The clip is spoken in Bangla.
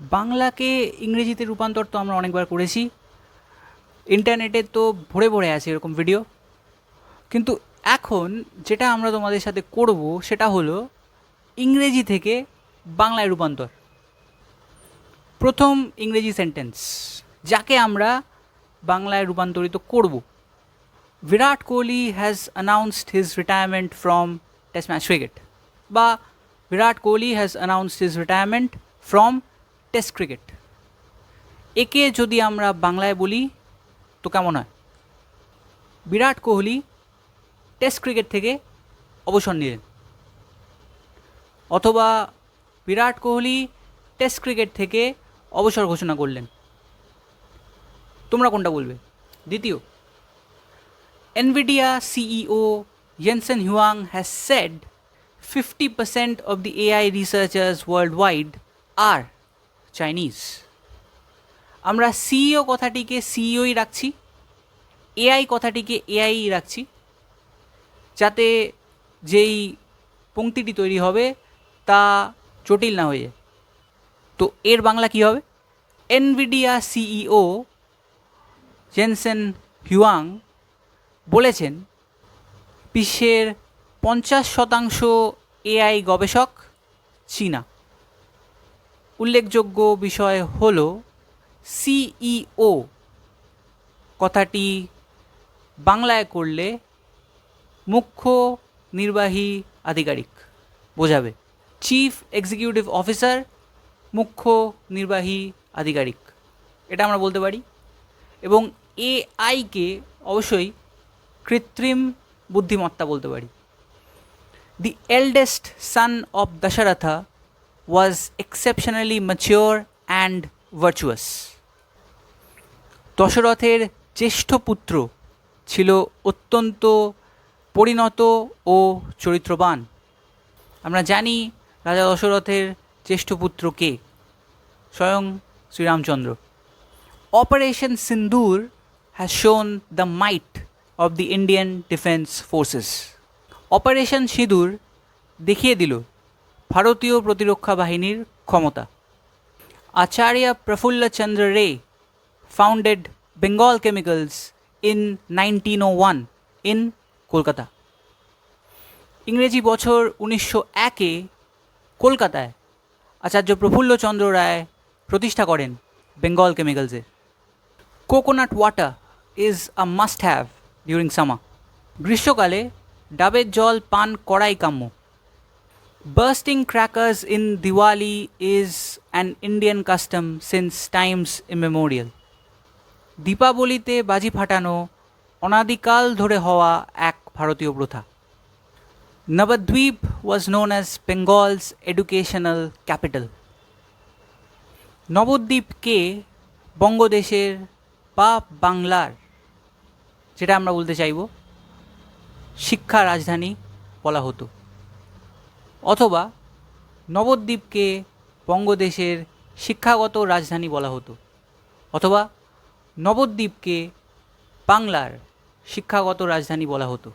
বাংলাকে ইংরেজিতে রূপান্তর তো আমরা অনেকবার করেছি। ইন্টারনেটে তো ভরে ভরে আছে এরকম ভিডিও কিন্তু এখন যেটা আমরা তোমাদের সাথে করব সেটা হলো ইংরেজি থেকে বাংলায় রূপান্তর। প্রথম ইংরেজি সেন্টেন্স যাকে আমরা বাংলায় রূপান্তরিত করব। Virat Kohli has announced his retirement from test match cricket বা Virat Kohli has announced his retirement from test cricket. একে যদি আমরা বাংলায় বলি, তো কেমন হয়? বিরাট কোহলি টেস্ট ক্রিকেট থেকে অবসর নিলেন। অথবা বিরাট কোহলি টেস্ট ক্রিকেট থেকে অবসর ঘোষণা করলেন। তোমরা কোনটা বলবে? দ্বিতীয় NVIDIA NVIDIA CEO Jensen Huang has said 50% of the AI researchers worldwide are Chinese. আমরা সিইও কথাটিকে সিইওই রাখছি এআই কথাটিকে এআই রাখছি, যাতে যেই পংক্তিটি তৈরি হবে তা জটিল না হয়ে যায়। তো এর বাংলা কী হবে? এনভিডিয়া সিইও জেনসেন হিউয়াং বলেছেন, বিশ্বের পঞ্চাশ শতাংশ এআই গবেষক চীনা। উল্লেখযোগ্য বিষয় হল সিইও কথাটি বাংলায় করলে মুখ্য নির্বাহী আধিকারিক বোঝাবে। চিফ এক্সিকিউটিভ অফিসার মুখ্য নির্বাহী আধিকারিক। এটা আমরা বলতে পারি। এবং এআইকে অবশ্যই কৃত্রিম বুদ্ধিমত্তা বলতে পারি। The eldest son of Dasharatha was exceptionally mature and virtuous দশরথের জ্যেষ্ঠ পুত্র ছিল অত্যন্ত পরিণত ও চরিত্রবান। আমরা জানি রাজা দশরথের জ্যেষ্ঠ পুত্র কে? স্বয়ং Shriramchandra. Operation Sindoor has shown the might of the Indian defence forces operation Sindoor দেখিয়ে দিল ভারতীয় প্রতিরক্ষা বাহিনীর ক্ষমতা। আচার্য প্রফুল্লচন্দ্র রে, founded Bengal Chemicals in 1901 in Kolkata. ইংরেজি বছর উনিশশো একে কলকাতায় আচার্য প্রফুল্লচন্দ্র রায় প্রতিষ্ঠা করেন Bengal কেমিক্যালসের coconut water is a must have during summer গ্রীষ্মকালে ডাবের জল পান করাই কাম্য। Bursting crackers in Diwali is an Indian custom since times immemorial দীপাবলিতে বাজি ফাটানো অনাদিকাল ধরে হওয়া এক ভারতীয় প্রথা Nabadwip was known as Bengal's educational capital নবদ্বীপকে বঙ্গদেশের বা বাংলার যেটা আমরা বলতে চাইব শিক্ষা রাজধানী বলা হতো অথবা নবদ্বীপকে বঙ্গদেশের শিক্ষাগত রাজধানী বলা হতো অথবা নবদ্বীপকে বাংলার শিক্ষাগত রাজধানী বলা হতো।